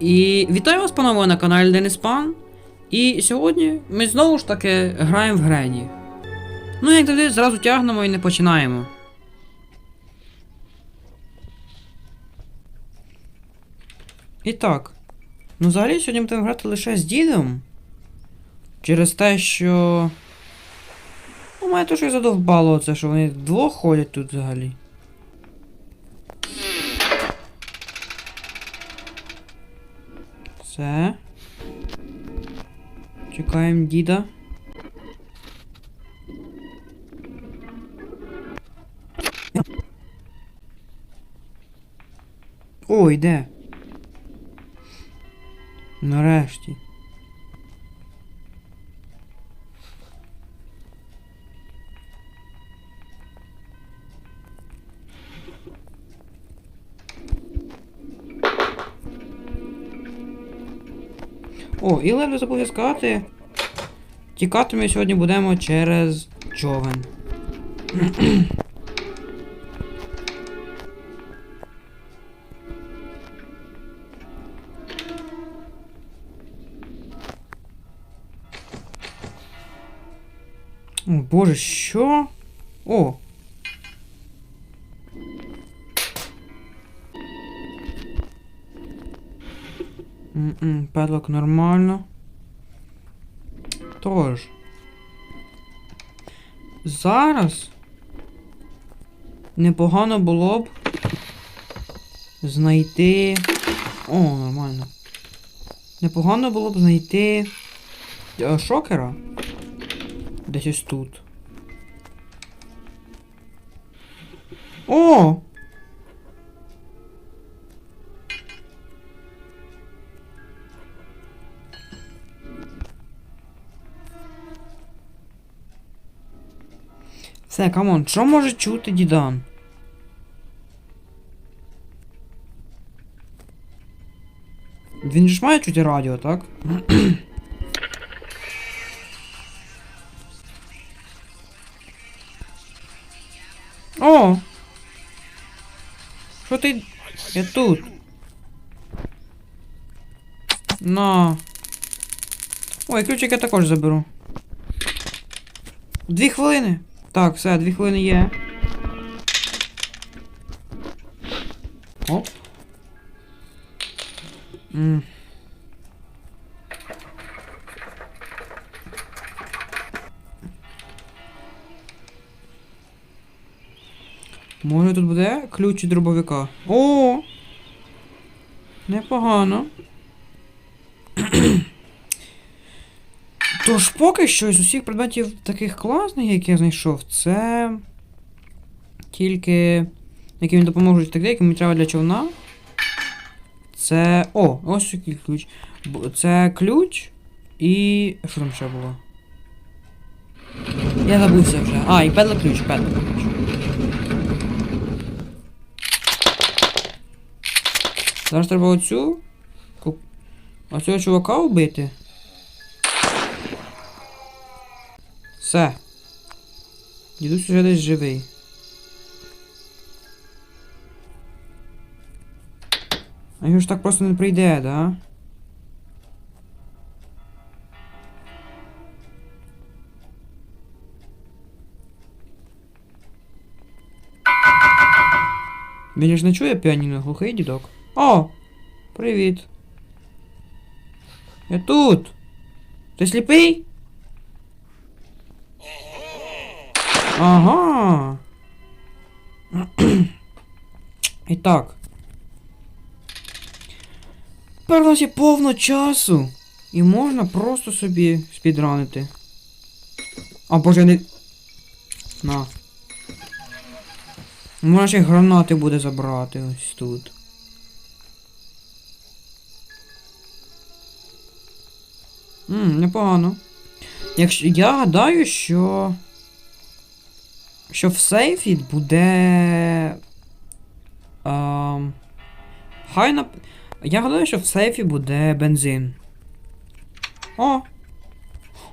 І вітаю вас, панове, на каналі Денис Пан. І сьогодні ми знову ж таки граємо в Грені. Ну, як завжди, зразу тягнемо і не починаємо. І так. Ну, взагалі, сьогодні будемо грати лише з дідом. Через те, що. Ну, мене то щось задовбало це, що вони вдвох ходять тут взагалі. Все. Чекаємо діда. О, йде. Нарешті. О, і ледве забув сказати. Тікати ми сьогодні будемо через човен. О, боже, що? О! М-м, Петлок нормально. Тож. Зараз непогано було б знайти. О, нормально. Непогано було б знайти е, шокера. Десь ось тут. О! Все, камон, що може чути дідан? Він ж має чути радіо, так? О! Що ти. Я тут. На. Ой, ключик я також заберу. Дві хвилини. Так, все, дві хвилини є. Оп. М. Може тут буде ключ дробовика. О! Непогано. Тож поки що з усіх предметів таких класних, які я знайшов, це тільки які мені допоможуть так які мені треба для човна. Це. О, ось який ключ. Це ключ і. Що там ще було? Я забувся вже. А, і педла ключ, педла ключ. Зараз треба оцю. Оцього чувака вбити. Все. Дідусь уже десь живий. А його ж так просто не прийде, да? Він ж не чує піаніно, глухий дідок. О! Привіт. Я тут. Ти сліпий? Ага. І так. Тепер у нас є повно часу. І можна просто собі спідранити. А боже, не. На. Можна ще гранати буде забрати ось тут. Ммм, непогано. Якщо я гадаю, що. Що в сейфі буде. Ам, хай нап... Я гадаю, що в сейфі буде бензин. О!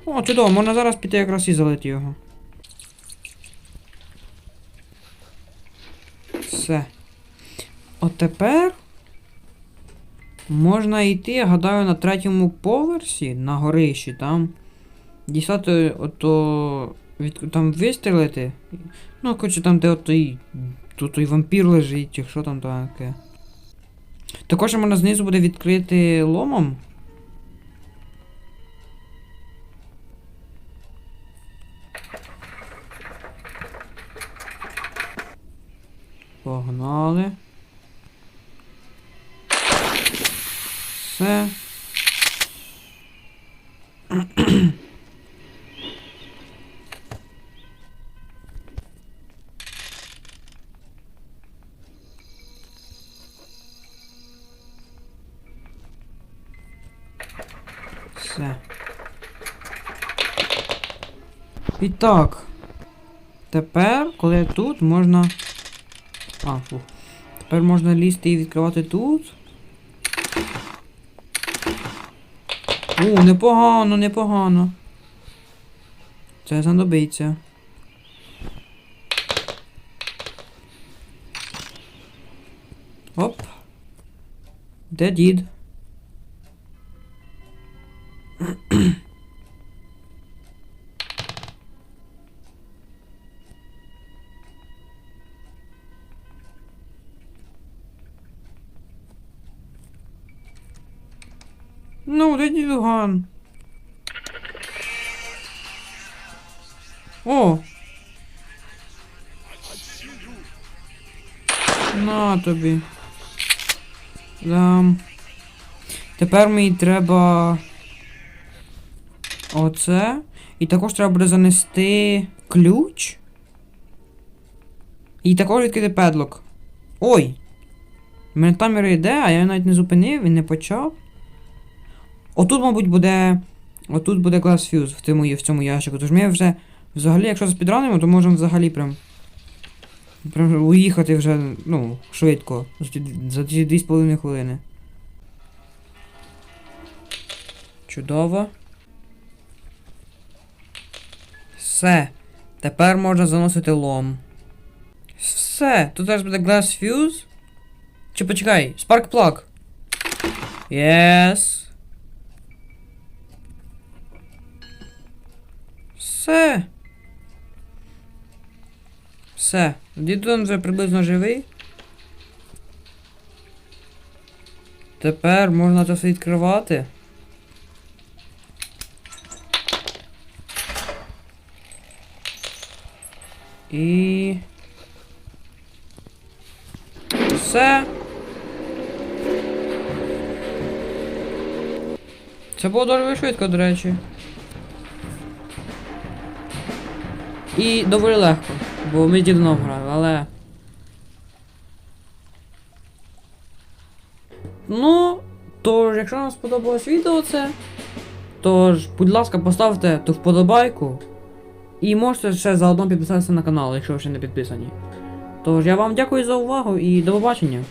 О, чудово, можна зараз піти якраз і залити його. Все. От тепер Можна йти, я гадаю, на третьому поверсі, на горищі, там. Дістати ото. Від, там вистрілити. Ну, коротше, там, де отой. Тут той вампір лежить, чи що там таке. Також можна знизу буде відкрити ломом. Погнали. Все. І так. Тепер, коли я тут можна. А, фу. Тепер можна лізти і відкривати тут. О, непогано, непогано. Це знадобиться. Оп. Де дід? Ну, де дідуган? О! На тобі. Дам. Тепер мені треба. Оце. І також треба буде занести ключ. І також відкрити педлок. Ой! У мене тамер йде, а я навіть не зупинив і не почав. Отут, мабуть, буде. Отут буде Glass Fuse в цьому, в цьому ящику. Тож ми вже. Взагалі, якщо спідранимо, то можемо взагалі прям. Прям уїхати вже, ну, швидко. За ті, 2,5 хвилини. Чудово. Все. Тепер можна заносити лом. Все. Тут зараз буде Glass Fuse. Чи почекай, Spark Plug. Yes. Все. Все. Дідон вже приблизно живий. Тепер можна це все відкривати. І. Все. Це було дуже швидко, до речі. І доволі легко, бо ми з дідуном грали, але. Ну, тож, якщо вам сподобалось відео це, тож, будь ласка, поставте ту вподобайку. І можете ще заодно підписатися на канал, якщо ви ще не підписані. Тож, я вам дякую за увагу і до побачення.